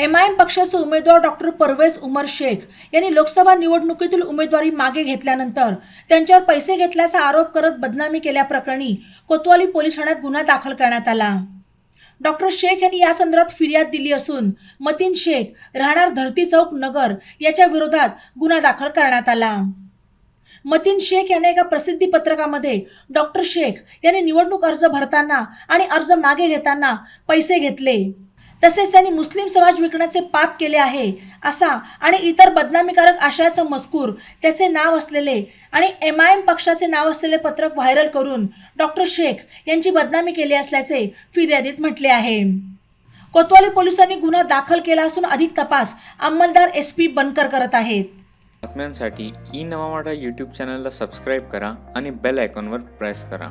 M I am पक्षाचे उमेदवार doctor Pervez उमर शेख यांनी लोकसभा निवडणुकीतील उमेदवारी मागे घेतल्यानंतर त्यांच्यावर पैसे घेतल्याचा आरोप करत बदनामी केल्याप्रकरणी कोतवाली पोलीस ठाण्यात गुन्हा दाखल करण्यात आला. डॉक्टर शेख यांनी या संदर्भात फिर्याद दिली असून मतीन शेख राहणार धरती चौक नगर याच्या विरोधात गुन्हा दाखल करण्यात आला. मतीन शेख याने एका प्रसिद्धी पत्रकामध्ये डॉक्टर शेख यांनी निवडणूक अर्ज भरताना आणि अर्ज मागे घेताना पैसे घेतले. तसेच त्यांनी मुस्लिम समाज विकण्याचे पाप केले आहे असा आणि इतर बदनामीकारक आशयाचा मजकूर त्याचे नाव असलेले आणि एम आय एम पक्षाचे नाव असलेले पत्रक व्हायरल करून डॉक्टर शेख यांची बदनामी केली असल्याचे फिर्यादीत म्हटले आहे. कोतवाली पोलिसांनी गुन्हा दाखल केला असून अधिक तपास अंमलदार एस पी बनकर करत आहेत. बातम्यांसाठी ई नवा यूट्यूब चॅनलला सबस्क्राईब करा आणि बेल आयकॉनवर प्रेस करा.